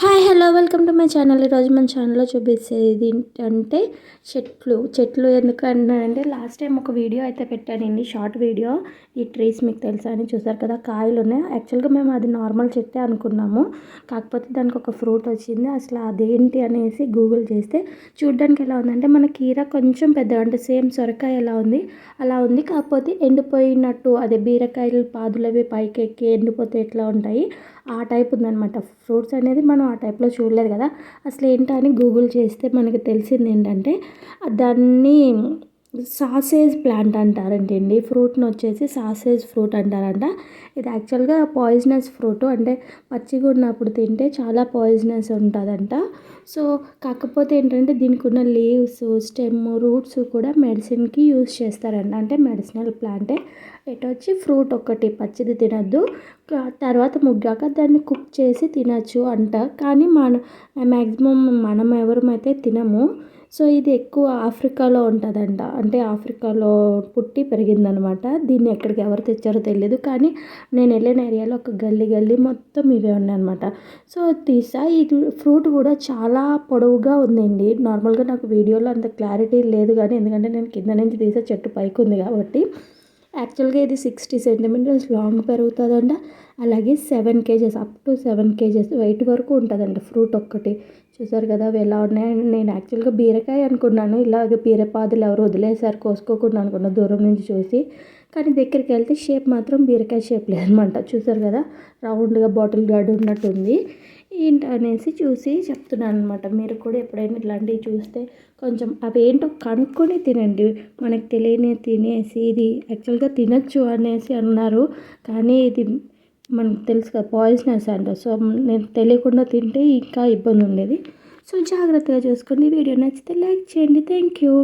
Hi hello welcome to my channel. ఈరోజు మన ఛానల్లో చూపించేది ఏంటంటే చెట్లు. చెట్లు ఎందుకు అంటే లాస్ట్ టైం ఒక వీడియో అయితే పెట్టానండి షార్ట్ వీడియో. ఈ ట్రీస్ మీకు తెలుసా అని చూసారు కదా కాయలు ఉన్నాయి. యాక్చువల్గా మేము అది నార్మల్ చెట్టే అనుకున్నాము. కాకపోతే దానికి ఒక ఫ్రూట్ వచ్చింది. అసలు అదేంటి అనేసి గూగుల్ చేస్తే చూడడానికి ఎలా ఉందంటే మన కీర కొంచెం పెద్ద అంటే సేమ్ సొరకాయ ఎలా ఉంది అలా ఉంది. కాకపోతే ఎండిపోయినట్టు అదే బీరకాయలు పాదులవి పైకి ఎక్కి ఎండిపోతే ఎట్లా ఉంటాయి ఆ టైప్ ఉందనమాట ఫ్రూట్స్ అనేది మనం ఆ టైప్లో చూడలేదు కదా. అసలు ఏంటని గూగుల్ చేస్తే మనకి తెలిసింది ఏంటంటే దాన్ని సాసేజ్ ప్లాంట్ అంటారంటండి. ఫ్రూట్ని వచ్చేసి సాసేజ్ ఫ్రూట్ అంటారంట. ఇది యాక్చువల్గా పాయిజనస్ ఫ్రూట్. అంటే పచ్చిగా ఉన్నప్పుడు తింటే చాలా పాయిజనస్ ఉంటుందంట. సో కాకపోతే ఏంటంటే దీనికి ఉన్న లీవ్స్ స్టెమ్ రూట్స్ కూడా మెడిసిన్కి యూస్ చేస్తారంట. అంటే మెడిసినల్ ప్లాంటే. ఎటు వచ్చి ఫ్రూట్ ఒకటి పచ్చిది తినద్దు. తర్వాత ముగ్గాక దాన్ని కుక్ చేసి తినచ్చు అంట. కానీ మన మ్యాక్సిమం మనం ఎవరమైతే తినము సో ఇది ఎక్కువ ఆఫ్రికాలో ఉంటుందంట. అంటే ఆఫ్రికాలో పుట్టి పెరిగిందనమాట. దీన్ని ఎక్కడికి ఎవరు తెచ్చారో తెలియదు కానీ నేను వెళ్ళిన ఏరియాలో ఒక గల్లీ గల్లీ మొత్తం ఇవే ఉన్నాయన్నమాట. సో తీసా ఈ ఫ్రూట్ కూడా చాలా పొడవుగా ఉందండి. నార్మల్గా నాకు వీడియోలో అంత క్లారిటీ లేదు. కానీ ఎందుకంటే నేను కింద నుంచి తీసే చెట్టు పైకి ఉంది కాబట్టి. యాక్చువల్గా ఇది సిక్స్టీ సెంటీమీటర్స్ లాంగ్ పెరుగుతుందంట. అలాగే seven kgs up to seven kgs weight వరకు ఉంటుందంట ఫ్రూట్ ఒక్కటి. చూసారు కదా అవి ఎలా ఉన్నాయని నేను యాక్చువల్గా బీరకాయ అనుకున్నాను. ఇలాగ బీరపాదులు ఎవరు వదిలేసారు కోసుకోకుండా అనుకున్నా దూరం నుంచి చూసి. కానీ దగ్గరికి వెళ్తే షేప్ మాత్రం బీరకాయ షేప్ లేదనమాట. చూసారు కదా? రౌండ్గా బాటిల్ గార్డ్ ఉన్నట్టుంది. ఏంటి అనేసి చూసి చెప్తున్నాను అనమాట మీరు కూడా ఎప్పుడైనా ఇట్లాంటివి చూస్తే కొంచెం అవి ఏంటో కనుక్కొని తినండి. మనకు తెలియని తినేసి ఇది యాక్చువల్గా తినచ్చు అనేసి అన్నారు. కానీ ఇది మనకు తెలుసు కదా పాయిజనస్ అంట. సో నేను తెలియకుండా తింటే ఇంకా ఇబ్బంది ఉండేది. సో జాగ్రత్తగా చూసుకోండి. వీడియో నచ్చితే లైక్ చేయండి. Thank you.